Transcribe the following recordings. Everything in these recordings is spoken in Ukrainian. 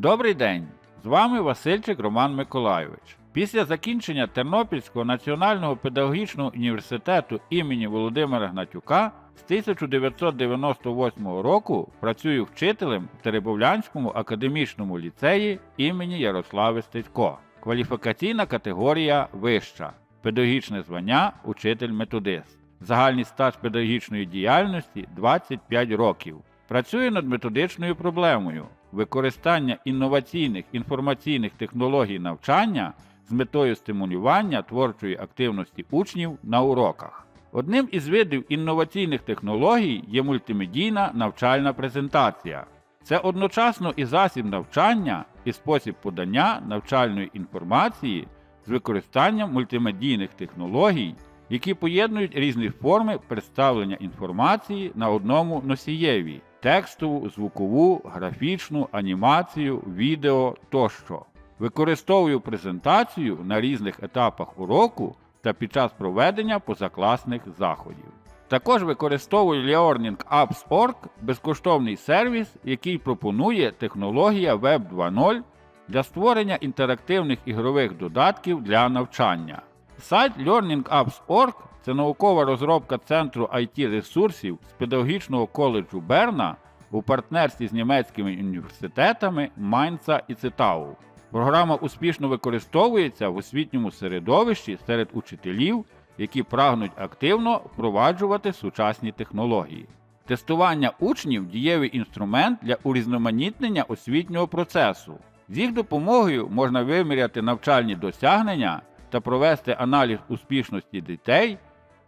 Добрий день! З вами Васильчик Роман Миколайович. Після закінчення Тернопільського національного педагогічного університету імені Володимира Гнатюка з 1998 року працюю вчителем в Теребовлянському академічному ліцеї імені Ярослави Стецько. Кваліфікаційна категорія вища. Педагогічне звання учитель-методист. Загальний стаж педагогічної діяльності 25 років. Працює над методичною проблемою використання інноваційних інформаційних технологій навчання з метою стимулювання творчої активності учнів на уроках. Одним із видів інноваційних технологій є мультимедійна навчальна презентація. Це одночасно і засіб навчання, і спосіб подання навчальної інформації з використанням мультимедійних технологій, які поєднують різні форми представлення інформації на одному носієві текстову, звукову, графічну, анімацію, відео тощо. Використовую презентацію на різних етапах уроку та під час проведення позакласних заходів. Також використовую LearningApps.org – безкоштовний сервіс, який пропонує технологія Web 2.0 для створення інтерактивних ігрових додатків для навчання. Сайт LearningApps.org – це наукова розробка Центру it ресурсів з педагогічного коледжу Берна у партнерстві з німецькими університетами Майнца і Цитау. Програма успішно використовується в освітньому середовищі серед учителів, які прагнуть активно впроваджувати сучасні технології. Тестування учнів дієвий інструмент для урізноманітнення освітнього процесу. З їх допомогою можна виміряти навчальні досягнення та провести аналіз успішності дітей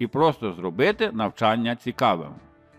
і просто зробити навчання цікавим.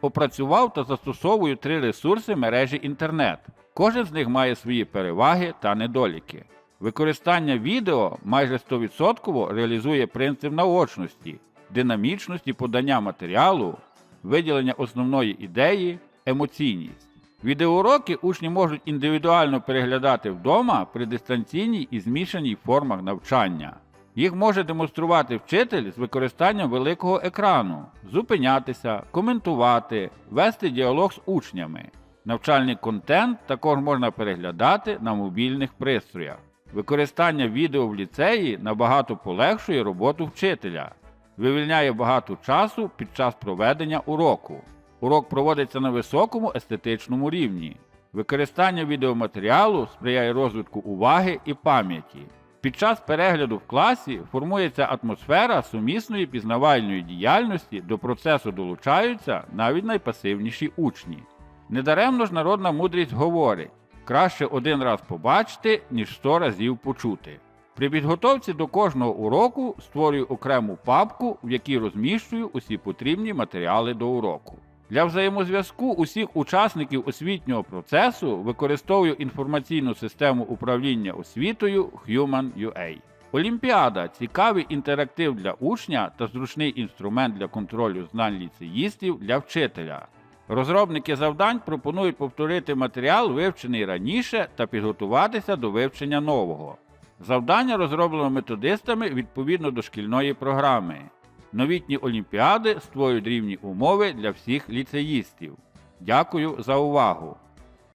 Опрацював та застосовую три ресурси мережі інтернет. Кожен з них має свої переваги та недоліки. Використання відео майже 100% реалізує принцип наочності, динамічності подання матеріалу, виділення основної ідеї, емоційність. Відеоуроки учні можуть індивідуально переглядати вдома при дистанційній і змішаній формах навчання. Їх може демонструвати вчитель з використанням великого екрану, зупинятися, коментувати, вести діалог з учнями. Навчальний контент також можна переглядати на мобільних пристроях. Використання відео в ліцеї набагато полегшує роботу вчителя, вивільняє багато часу під час проведення уроку. Урок проводиться на високому естетичному рівні. Використання відеоматеріалу сприяє розвитку уваги і пам'яті. Під час перегляду в класі формується атмосфера сумісної пізнавальної діяльності, до процесу долучаються навіть найпасивніші учні. Недаремно ж народна мудрість говорить: краще один раз побачити, ніж сто разів почути. При підготовці до кожного уроку створюю окрему папку, в якій розміщую усі потрібні матеріали до уроку. Для взаємозв'язку усіх учасників освітнього процесу використовую інформаційну систему управління освітою Human.ua. Олімпіада цікавий інтерактив для учня та зручний інструмент для контролю знань ліцеїстів для вчителя. Розробники завдань пропонують повторити матеріал, вивчений раніше, та підготуватися до вивчення нового. Завдання розроблено методистами відповідно до шкільної програми. Новітні олімпіади створюють рівні умови для всіх ліцеїстів. Дякую за увагу!